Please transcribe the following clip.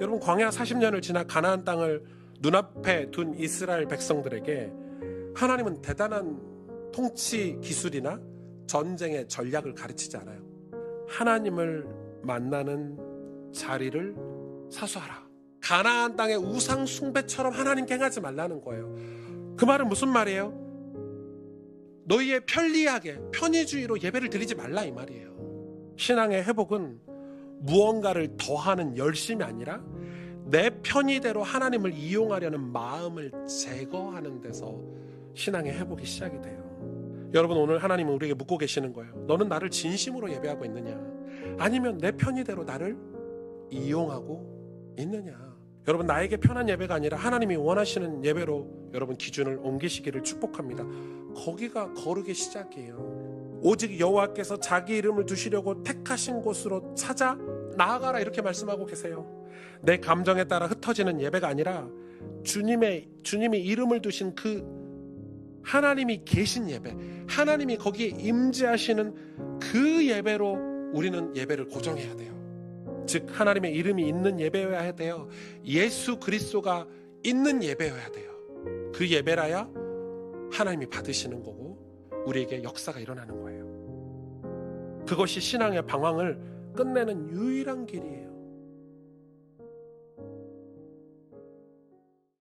여러분 광야 40년을 지나 가나안 땅을 눈앞에 둔 이스라엘 백성들에게 하나님은 대단한 통치 기술이나 전쟁의 전략을 가르치지 않아요. 하나님을 만나는 자리를 사수하라. 가나안 땅의 우상 숭배처럼 하나님께 행하지 말라는 거예요. 그 말은 무슨 말이에요? 너희의 편리하게 편의주의로 예배를 드리지 말라 이 말이에요. 신앙의 회복은 무언가를 더하는 열심이 아니라 내 편의대로 하나님을 이용하려는 마음을 제거하는 데서 신앙의 회복이 시작이 돼요. 여러분 오늘 하나님은 우리에게 묻고 계시는 거예요. 너는 나를 진심으로 예배하고 있느냐? 아니면 내 편의대로 나를 이용하고 있느냐? 여러분 나에게 편한 예배가 아니라 하나님이 원하시는 예배로 여러분 기준을 옮기시기를 축복합니다. 거기가 거룩의 시작이에요. 오직 여호와께서 자기 이름을 두시려고 택하신 곳으로 찾아 나아가라 이렇게 말씀하고 계세요. 내 감정에 따라 흩어지는 예배가 아니라 주님의 주님이 이름을 두신 그 하나님이 계신 예배, 하나님이 거기에 임재하시는 그 예배로 우리는 예배를 고정해야 돼요. 즉 하나님의 이름이 있는 예배여야 돼요. 예수 그리스도가 있는 예배여야 돼요. 그 예배라야 하나님이 받으시는 거고 우리에게 역사가 일어나는 거예요. 그것이 신앙의 방황을 끝내는 유일한 길이에요.